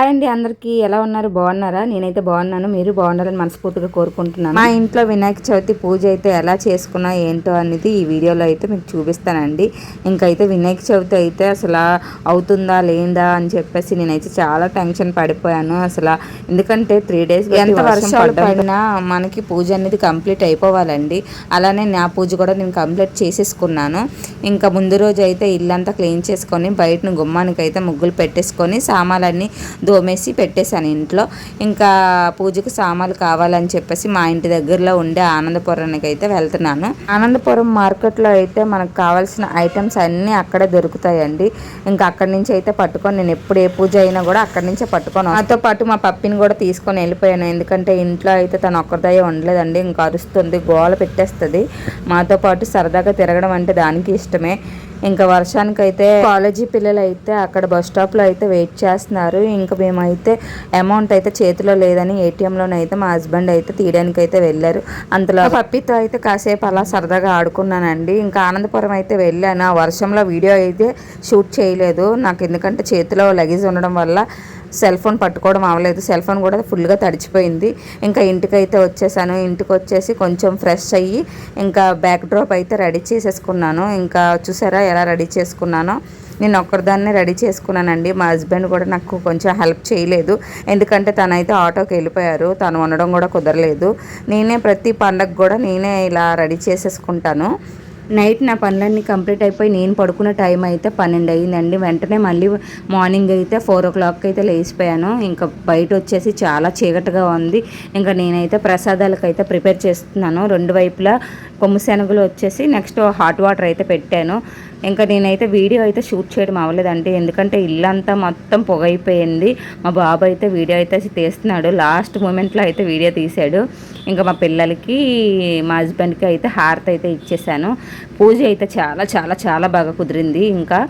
Hi అండి అందరికీ. ఎలా ఉన్నారు? బాగున్నారా? నేనైతే బాగున్నాను. మీరు బాగున్నారని మనస్ఫూర్తిగా కోరుకుంటున్నాను. మా ఇంట్లో వినాయక చవితి పూజ అయితే ఎలా చేసుకున్నా ఏంటో అనేది ఈ వీడియోలో అయితే మీకు చూపిస్తానండి. ఇంకైతే వినాయక చవితి అయితే అసలు అవుతుందా లేదా అని చెప్పేసి నేనైతే చాలా టెన్షన్ పడిపోయాను అసలు. ఎందుకంటే త్రీ డేస్ ఎంత వర్షాలు పడినా మనకి పూజ అనేది కంప్లీట్ అయిపోవాలండి. అలానే నా పూజ కూడా నేను కంప్లీట్ చేసేసుకున్నాను. ఇంకా ముందు రోజు అయితే ఇల్లంతా క్లీన్ చేసుకొని బయటను గుమ్మానికి అయితే ముగ్గులు పెట్టేసుకొని సామాన్లన్నీ దోమేసి పెట్టేశాను ఇంట్లో. ఇంకా పూజకు సామాన్లు కావాలని చెప్పేసి మా ఇంటి దగ్గరలో ఉండే ఆనందపురానికి అయితే వెళ్తున్నాను. ఆనందపురం మార్కెట్లో అయితే మనకు కావాల్సిన ఐటమ్స్ అన్నీ అక్కడే దొరుకుతాయండి. ఇంకా అక్కడి నుంచి అయితే పట్టుకొని నేను ఎప్పుడు ఏ పూజ అయినా కూడా అక్కడి నుంచే పట్టుకొని నాతో పాటు మా పప్పిని కూడా తీసుకొని వెళ్ళిపోయాను. ఎందుకంటే ఇంట్లో అయితే తను ఒక్కరిదయ్యే ఉండలేదండి. ఇంకా అరుస్తుంది గోల పెట్టేస్తుంది. మాతో పాటు సరదాగా తిరగడం అంటే దానికి ఇష్టమే. ఇంకా వర్షానికైతే కాలేజీ పిల్లలు అయితే అక్కడ బస్ స్టాప్లో అయితే వెయిట్ చేస్తున్నారు. ఇంకా మేమైతే అమౌంట్ అయితే చేతిలో లేదని ఏటీఎంలోనైతే మా హస్బెండ్ అయితే తీయడానికి అయితే వెళ్ళారు. అంతలో పప్పితో అయితే కాసేపు అలా సరదాగా ఆడుకున్నానండి. ఇంకా ఆనందపురం అయితే వెళ్ళాను. ఆ వర్షంలో వీడియో అయితే షూట్ చేయలేదు. నాకు ఎందుకంటే చేతిలో లగేజ్ ఉండడం వల్ల సెల్ ఫోన్ పట్టుకోవడం అవ్వలేదు సెల్ ఫోన్ కూడా ఫుల్గా తడిచిపోయింది. ఇంకా ఇంటికైతే వచ్చేసాను. ఇంటికి వచ్చేసి కొంచెం ఫ్రెష్ అయ్యి ఇంకా బ్యాక్ డ్రాప్ అయితే రెడీ చేసేసుకున్నాను. ఇంకా చూసారా ఎలా రెడీ చేసుకున్నానో? నేను ఒక్కరిదాన్నే రెడీ చేసుకున్నానండి. మా హస్బెండ్ కూడా నాకు కొంచెం హెల్ప్ చేయలేదు. ఎందుకంటే తనైతే ఆటోకి వెళ్ళిపోయారు. తను ఉండడం కూడా కుదరలేదు. నేనే ప్రతి పండగ కూడా నేనే ఇలా రెడీ చేసేసుకుంటాను. నైట్ నా పనులన్నీ కంప్లీట్ అయిపోయి నేను పడుకున్న టైం అయితే పన్నెండు అయ్యిందండి వెంటనే మళ్ళీ మార్నింగ్ అయితే ఫోర్ ఓ క్లాక్ అయితే లేచిపోయాను. ఇంకా బయట వచ్చేసి చాలా చీకటిగా ఉంది. ఇంకా నేనైతే ప్రసాదాలకు అయితే ప్రిపేర్ చేస్తున్నాను. రెండు వైపులా కొమ్ము శనగలు వచ్చేసి నెక్స్ట్ హాట్ వాటర్ అయితే పెట్టాను. ఇంకా నేనైతే వీడియో అయితే షూట్ చేయడం అవ్వలేదండి. ఎందుకంటే ఇల్లంతా మొత్తం పొగ అయిపోయింది మా బాబు అయితే వీడియో అయితే తీస్తున్నాడు. లాస్ట్ మూమెంట్లో అయితే వీడియో తీశాడు. ఇంకా మా పిల్లలకి మా హస్బెండ్కి అయితే హారతి అయితే ఇచ్చేసాను. పూజ అయితే చాలా చాలా చాలా బాగా కుదిరింది. ఇంకా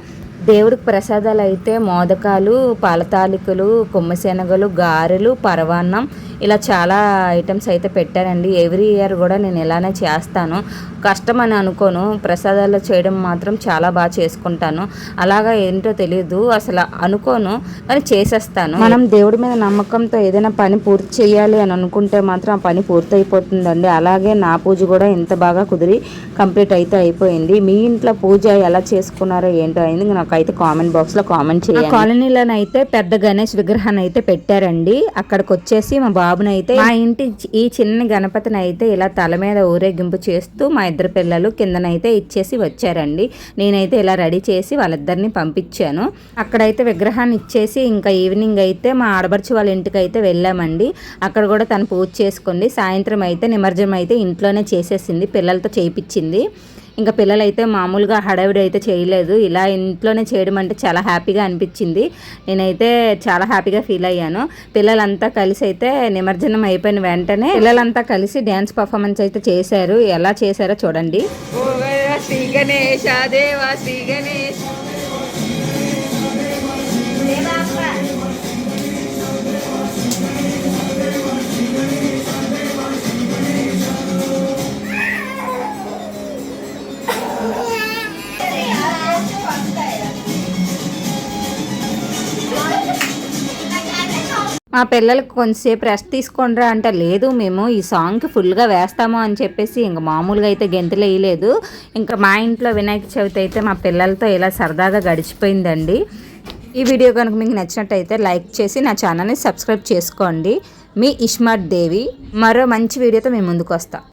దేవుడికి ప్రసాదాలు అయితే మోదకాలు పాలతాలికలు కొమ్మశనగలు గారెలు పరవాన్నం ఇలా చాలా ఐటమ్స్ అయితే పెట్టారండి. ఎవ్రీ ఇయర్ కూడా నేను ఇలానే చేస్తాను. కష్టం అని అనుకోను. ప్రసాదాలు చేయడం మాత్రం చాలా బాగా చేసుకుంటాను. అలాగా ఏంటో తెలియదు అసలు అనుకోను కానీ చేసేస్తాను. మనం దేవుడి మీద నమ్మకంతో ఏదైనా పని పూర్తి చేయాలి అని అనుకుంటే మాత్రం ఆ పని పూర్తి అయిపోతుందండి అలాగే నా పూజ కూడా ఎంత బాగా కుదిరి కంప్లీట్ అయితే అయిపోయింది. మీ ఇంట్లో పూజ ఎలా చేసుకున్నారో ఏంటో అయింది నాకైతే కామెంట్ బాక్స్లో కామెంట్ చేయాలి కాలనీలోనైతే పెద్ద గణేష్ విగ్రహాన్ని అయితే పెట్టారండి. అక్కడికి వచ్చేసి మా బాబునైతే మా ఇంటి ఈ చిన్న గణపతిని అయితే ఇలా తల మీద ఊరేగింపు చేస్తూ మా ఇద్దరు పిల్లలు కిందనైతే ఇచ్చేసి వచ్చారండి. నేనైతే ఇలా రెడీ చేసి వాళ్ళిద్దరిని పంపించాను. అక్కడైతే విగ్రహాన్ని ఇచ్చేసి ఇంకా ఈవినింగ్ అయితే మా ఆడబడుచు వాళ్ళ ఇంటికి అయితే వెళ్ళామండి. అక్కడ కూడా తను పూజ చేసుకోండి సాయంత్రం అయితే నిమజ్జనం అయితే ఇంట్లోనే చేసేసింది. పిల్లలతో చేయించింది ఇంకా పిల్లలు అయితే మామూలుగా హడావిడి అయితే చేయలేదు. ఇలా ఇంట్లోనే చేయడం అంటే చాలా హ్యాపీగా అనిపించింది. నేనైతే చాలా హ్యాపీగా ఫీల్ అయ్యాను. పిల్లలంతా కలిసి అయితే నిమజ్జనం అయిపోయిన వెంటనే పిల్లలంతా కలిసి డ్యాన్స్ పర్ఫార్మెన్స్ అయితే చేశారు. ఎలా చేశారో చూడండి. శ్రీ గణేష్ దేవా శ్రీ గణేష్ మా పిల్లలకు కొంచెంసేపు రెస్ట్ తీసుకోండిరా అంటే. లేదు మేము ఈ సాంగ్కి ఫుల్గా వేస్తాము అని చెప్పేసి ఇంకా మామూలుగా అయితే గెంతులు వేయలేదు. ఇంకా మా ఇంట్లో వినాయక చవితి అయితే మా పిల్లలతో ఇలా సరదాగా గడిచిపోయిందండి. ఈ వీడియో కనుక మీకు నచ్చినట్టయితే లైక్ చేసి నా ఛానల్ని సబ్స్క్రైబ్ చేసుకోండి. మీ ఇష్మార్ట్ దేవి. మరో మంచి వీడియోతో మేము ముందుకు వస్తాం.